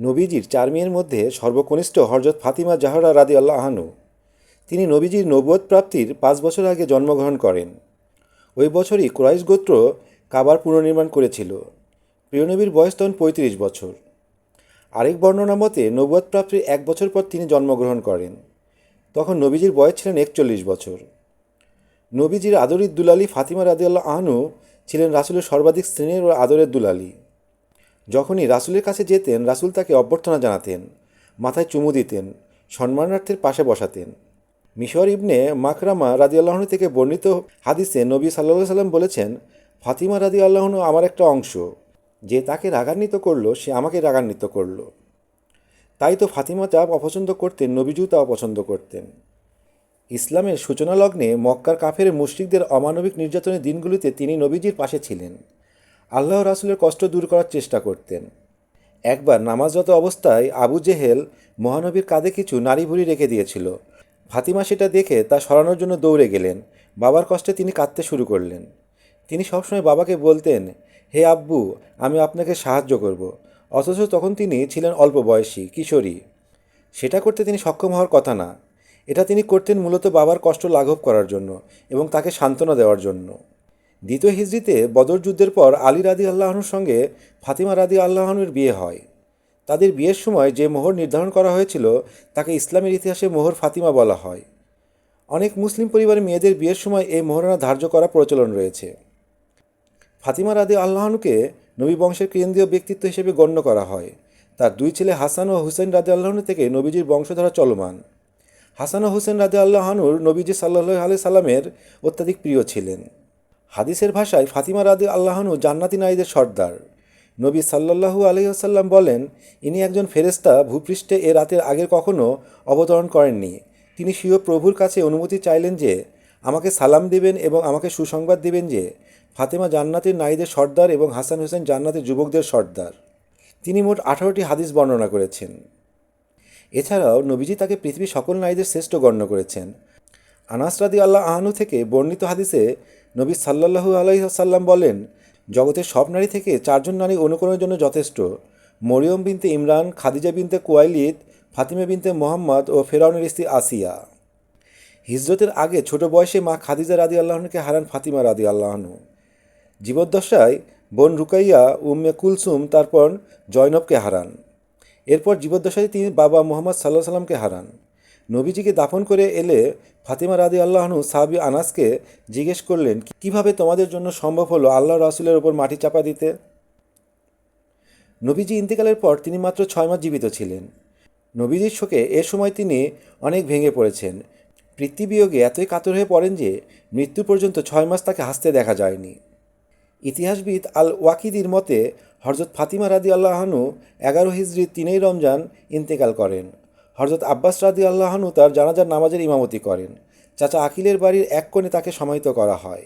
নবীজির চার মেয়ের মধ্যে সর্বকনিষ্ঠ হরজত ফাতিমা জাহরা রাদি আল্লাহ আহানু তিনি নবীজির নবুয়ত প্রাপ্তির পাঁচ বছর আগে জন্মগ্রহণ করেন। ওই বছরই কুরাইশ গোত্র কাবার পুনর্নির্মাণ করেছিল। প্রিয়নবীর বয়স তখন পঁয়ত্রিশ বছর। আরেক বর্ণনা মতে, নবুয়ত প্রাপ্তির এক বছর পর তিনি জন্মগ্রহণ করেন। তখন নবীজির বয়স ছিলেন একচল্লিশ বছর। নবীজির আদরির দুলালি ফাতিমা রাদিয়াল্লাহ আহনু ছিলেন রাসুলের সর্বাধিক শ্রেণির ও আদরের দুলালি। যখনই রাসুলের কাছে যেতেন, রাসুল তাকে অভ্যর্থনা জানাতেন, মাথায় চুমু দিতেন, সম্মানার্থের পাশে বসাতেন। মিশর ইবনে মাকরামা রাজি আল্লাহন থেকে বর্ণিত হাদিসে নবী সাল্লা সাল্লাম বলেছেন, ফাতিমা রাদি আল্লাহন আমার একটা অংশ। যে তাকে রাগান্বিত করল, সে আমাকে রাগান্বিত করল। তাই তো ফাতিমা যা অপছন্দ করতেন নবীজু তা অপছন্দ করতেন। ইসলামের সূচনা লগ্নে মক্কার কাফের মুশরিকদের অমানবিক নির্যাতনের দিনগুলিতে তিনি নবীজির পাশে ছিলেন। আল্লাহ রাসুলের কষ্ট দূর করার চেষ্টা করতেন। একবার নামাজরত অবস্থায় আবু জেহেল মহানবীর কাঁধে কিছু নারী ভুড়ি রেখে দিয়েছিল। ফাতিমা সেটা দেখে তা সরানোর জন্য দৌড়ে গেলেন। বাবার কষ্টে তিনি কাঁদতে শুরু করলেন। তিনি সবসময় বাবাকে বলতেন, হে আব্বু, আমি আপনাকে সাহায্য করব। অথচ তখন তিনি ছিলেন অল্প বয়সী, কিশোরী। সেটা করতে তিনি সক্ষম হওয়ার কথা না। এটা তিনি করতেন মূলত বাবার কষ্ট লাঘব করার জন্য এবং তাকে সান্ত্বনা দেওয়ার জন্য। দ্বিতীয় হিজড়িতে বদর যুদ্ধের পর আলী রাদি আল্লাহনুর সঙ্গে ফাতিমা রাদি আল্লাহনুর বিয়ে হয়। তাদের বিয়ের সময় যে মোহর নির্ধারণ করা হয়েছিল, তাকে ইসলামের ইতিহাসে মোহর ফাতিমা বলা হয়। অনেক মুসলিম পরিবারের মেয়েদের বিয়ের সময় এই মোহরানা ধার্য করা প্রচলন রয়েছে। ফাতিমা রাদি আল্লাহনুকে নবী বংশের কেন্দ্রীয় ব্যক্তিত্ব হিসেবে গণ্য করা হয়। তার দুই ছেলে হাসান ও হুসেন রাদে আল্লাহনু থেকে নবীজির বংশধারা চলমান। হাসান ও হুসেন রাদে আল্লাহানুর নবীজি সাল্লাহ আলি সাল্লামের অত্যাধিক প্রিয় ছিলেন। হাদিসের ভাষায় ফাতিমা রাদি আল্লাহানু জান্নাতি নারীদের সর্দার। নবী সাল্লাহু আলহিহাসাল্লাম বলেন, ইনি একজন ফেরেস্তা ভূপৃষ্ঠে এ রাতের আগে কখনো অবতরণ করেননি। তিনি স্বীয় প্রভুর কাছে অনুমতি চাইলেন যে, আমাকে সালাম দেবেন এবং আমাকে সুসংবাদ দেবেন যে, ফাতেমা জান্নাতের নারীদের সর্দার এবং হাসান হোসেন জান্নাতের যুবকদের সর্দার। তিনি মোট আঠারোটি হাদিস বর্ণনা করেছেন। এছাড়াও নবীজি তাকে পৃথিবীর সকল নারীদের শ্রেষ্ঠ গণ্য করেছেন। আনাসরাদি আল্লাহ আহানু থেকে বর্ণিত হাদিসে নবী সাল্লাহু আলাইসাল্লাম বলেন, জগতের সব নারী থেকে চারজন নারী অনুকরণের জন্য যথেষ্ট। মরিয়ম বিনতে ইমরান, খাদিজা বিনতে কুয়াইলিদ, ফাতিমা বিনতে মোহাম্মদ ও ফেরাউনের স্ত্রী আসিয়া। হিজরতের আগে ছোট বয়সে মা খাদিজা রাদি আল্লাহনুকে হারান ফাতিমা রাদি আল্লাহনু জীবদ্দশায় বোন রুকাইয়া, উম্মে কুলসুম, তারপর জয়নবকে হারান। এরপর জীবদ্দশায় তিনি বাবা মোহাম্মদ সাল্লাহ সাল্লামকে হারান। নবীজিকে দাফন করে এলে ফাতিমা রাদি আল্লাহনু সাহাবি আনাসকে জিজ্ঞেস করলেন, কীভাবে তোমাদের জন্য সম্ভব হলো আল্লাহ রাসুলের ওপর মাটি চাপা দিতে? নবীজি ইন্তেকালের পর তিনি মাত্র ছয় মাস জীবিত ছিলেন। নবীজির শোকে এ সময় তিনি অনেক ভেঙে পড়েছেন। পৃথিবীয়োগে এতই কাতর হয়ে পড়েন যে মৃত্যু পর্যন্ত ছয় মাস তাকে হাসতে দেখা যায়নি। ইতিহাসবিদ আল ওয়াকিদির মতে হরজত ফাতিমা রাদি আল্লাহনু এগারো হিজড়ি তিনেই রমজান ইন্তেকাল করেন। হরজত আব্বাস রাদি আল্লাহনু তার জানাজার নামাজের ইমামতি করেন। চাচা আকিলের বাড়ির এক কোণে তাকে সমাহিত করা হয়।